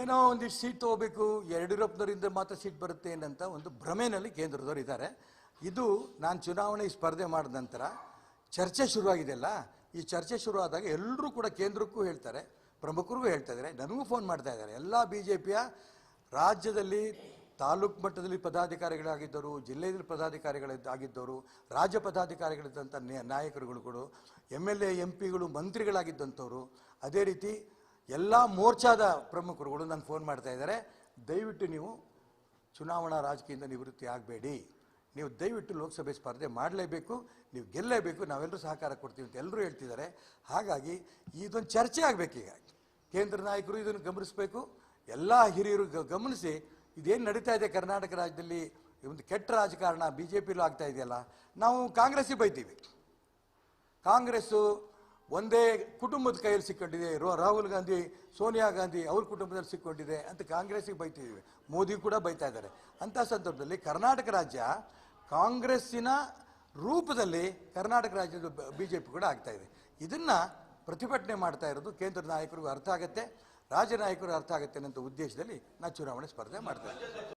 ಏನೋ ಒಂದಿಷ್ಟು ಸೀಟ್ ತಗೋಬೇಕು ಯಡಿಯೂರಪ್ಪನವರಿಂದ ಮಾತ್ರ ಸೀಟ್ ಬರುತ್ತೆ ಏನಂತ ಒಂದು ಭ್ರಮೆನಲ್ಲಿ ಕೇಂದ್ರದವರು ಇದ್ದಾರೆ. ಇದು ನಾನು ಚುನಾವಣೆ ಸ್ಪರ್ಧೆ ಮಾಡಿದ ನಂತರ ಚರ್ಚೆ ಶುರುವಾಗಿದೆಯಲ್ಲ ಈ ಚರ್ಚೆ ಶುರುವಾದಾಗ ಎಲ್ಲರೂ ಕೂಡ ಕೇಂದ್ರಕ್ಕೂ ಹೇಳ್ತಾರೆ, ಪ್ರಮುಖರಿಗೂ ಹೇಳ್ತಾ ಇದ್ದಾರೆ. ನನಗೂ ಫೋನ್ ಮಾಡ್ತಾ ಇದ್ದಾರೆ. ಎಲ್ಲ ಬಿ ಜೆ ಪಿಯ ರಾಜ್ಯದಲ್ಲಿ ತಾಲೂಕು ಮಟ್ಟದಲ್ಲಿ ಪದಾಧಿಕಾರಿಗಳಾಗಿದ್ದವರು, ಜಿಲ್ಲೆಯಲ್ಲಿ ಪದಾಧಿಕಾರಿಗಳಾಗಿದ್ದವರು, ರಾಜ್ಯ ಪದಾಧಿಕಾರಿಗಳಿದ್ದಂಥ ನಾಯಕರುಗಳು ಕೂಡ, ಎಂ ಎಲ್ ಎ, ಎಂ ಪಿಗಳು, ಮಂತ್ರಿಗಳಾಗಿದ್ದಂಥವ್ರು, ಅದೇ ರೀತಿ ಎಲ್ಲ ಮೋರ್ಚಾದ ಪ್ರಮುಖರುಗಳು ನಾನು ಫೋನ್ ಮಾಡ್ತಾ ಇದ್ದಾರೆ. ದಯವಿಟ್ಟು ನೀವು ಚುನಾವಣಾ ರಾಜಕೀಯದಿಂದ ನಿವೃತ್ತಿ ಆಗಬೇಡಿ. ನೀವು ದಯವಿಟ್ಟು ಲೋಕಸಭೆ ಸ್ಪರ್ಧೆ ಮಾಡಲೇಬೇಕು, ನೀವು ಗೆಲ್ಲಲೇಬೇಕು ನಾವೆಲ್ಲರೂ ಸಹಕಾರ ಕೊಡ್ತೀವಿ ಅಂತ ಎಲ್ಲರೂ ಹೇಳ್ತಿದ್ದಾರೆ. ಹಾಗಾಗಿ ಇದೊಂದು ಚರ್ಚೆ ಆಗಬೇಕೀಗ ಕೇಂದ್ರ ನಾಯಕರು ಇದನ್ನು ಗಮನಿಸಬೇಕು. ಎಲ್ಲ ಹಿರಿಯರು ಗಮನಿಸಿ ಇದೇನು ನಡೀತಾ ಇದೆ ಕರ್ನಾಟಕ ರಾಜ್ಯದಲ್ಲಿ ಒಂದು ಕೆಟ್ಟ ರಾಜಕಾರಣ ಬಿ ಜೆ ಪಿಲೂ ಆಗ್ತಾ ಇದೆಯಲ್ಲ, ನಾವು ಕಾಂಗ್ರೆಸ್ಸಿಗೆ ಬೈತೀವಿ. ಕಾಂಗ್ರೆಸ್ಸು ಒಂದೇ ಕುಟುಂಬದ ಕೈಯಲ್ಲಿ ಸಿಕ್ಕೊಂಡಿದೆ. ರಾಹುಲ್ ಗಾಂಧಿ, ಸೋನಿಯಾ ಗಾಂಧಿ ಅವ್ರ ಕುಟುಂಬದಲ್ಲಿ ಸಿಕ್ಕೊಂಡಿದೆ ಅಂತ ಕಾಂಗ್ರೆಸ್ಸಿಗೆ ಬೈತಿದ್ದೀವಿ ಮೋದಿ ಕೂಡ ಬೈತಾ ಇದ್ದಾರೆ. ಅಂಥ ಸಂದರ್ಭದಲ್ಲಿ ಕರ್ನಾಟಕ ರಾಜ್ಯ ಕಾಂಗ್ರೆಸ್ಸಿನ ರೂಪದಲ್ಲಿ ಕರ್ನಾಟಕ ರಾಜ್ಯದ ಬಿ ಜೆ ಪಿ ಕೂಡ ಆಗ್ತಾ ಇದೆ. ಇದನ್ನ ಪ್ರತಿಭಟನೆ ಮಾಡ್ತಾ ಇರೋದು ಕೇಂದ್ರ ನಾಯಕರಿಗೂ ಅರ್ಥ ಆಗುತ್ತೆ, ರಾಜ್ಯ ನಾಯಕರು ಅರ್ಥ ಆಗುತ್ತೆ ಅನ್ನೋ ಉದ್ದೇಶದಲ್ಲಿ ನಾನು ಚುನಾವಣೆ ಸ್ಪರ್ಧೆ ಮಾಡ್ತಾ ಇದ್ದೀನಿ.